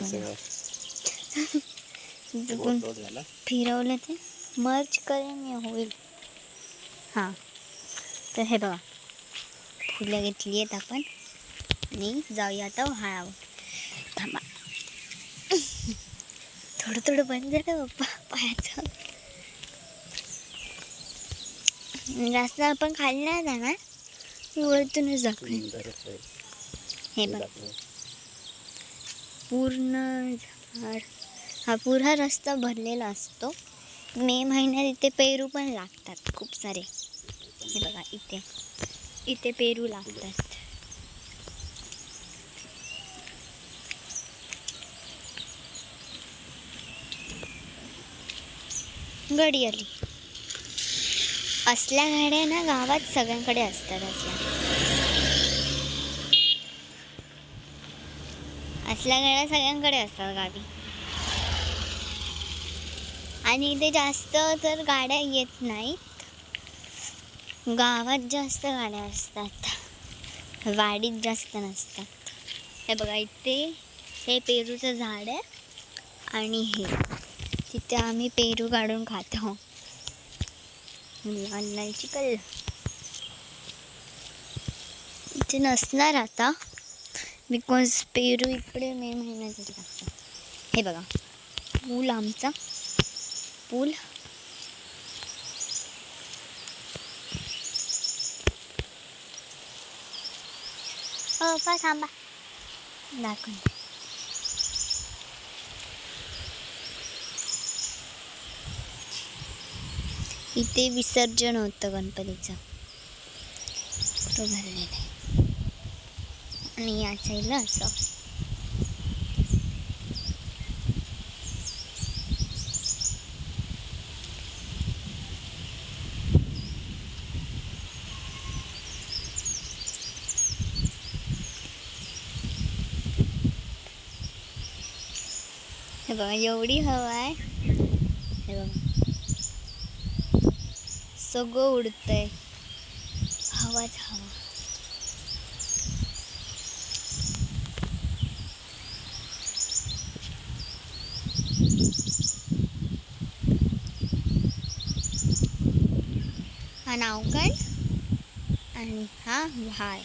झाला? फिरवलं ते. मर्च करेन होईल. हां. तर हे बघा फुलं घेतली आहेत आपण. आणि जाऊया आता व्हाळावर थांबा. थोडं थोडं बंद झालं पप्पा पायाचं. जास्त आपण खाली नाही जाणार. वरतूनच दाखवेन. हे बघ. पूर्ण झाड. हा पुरा रस्ता भरलेला असतो. मे महिन्यात इथे पेरू पण लागतात खूप सारे. हे बघा इथे. इथे पेरू लागतात. गडी आली असल्या गाड्या ना गावात सगळ्यांकडे असतात असल्या असल्या गाड्या सगळ्यांकडे असतात गावी आणि इथे जास्त तर गाड्या येत नाहीत. गावात जास्त गाड्या असतात. वाडीत जास्त नसतात. हे बघा इथे हे पेरूचं झाड आहे आणि हे. तिथे आम्ही पेरू काढून खातो. लाल लाल चिकल इथे नसणार आता. बिकॉज पेरू इकडे मे महिन्यातच लागतात हे बघा. पूल आमचा. पूल. हो थांबा. दाखवून इथे विसर्जन होतं गणपतीचं. तो भरलेलं आहे. आणि या साईडला असं. हे बघा एवढी हवा आहे. हे बघा. सगळं उडतंय. हवाच हवा. हा नावकण आणि हा व्हाळ.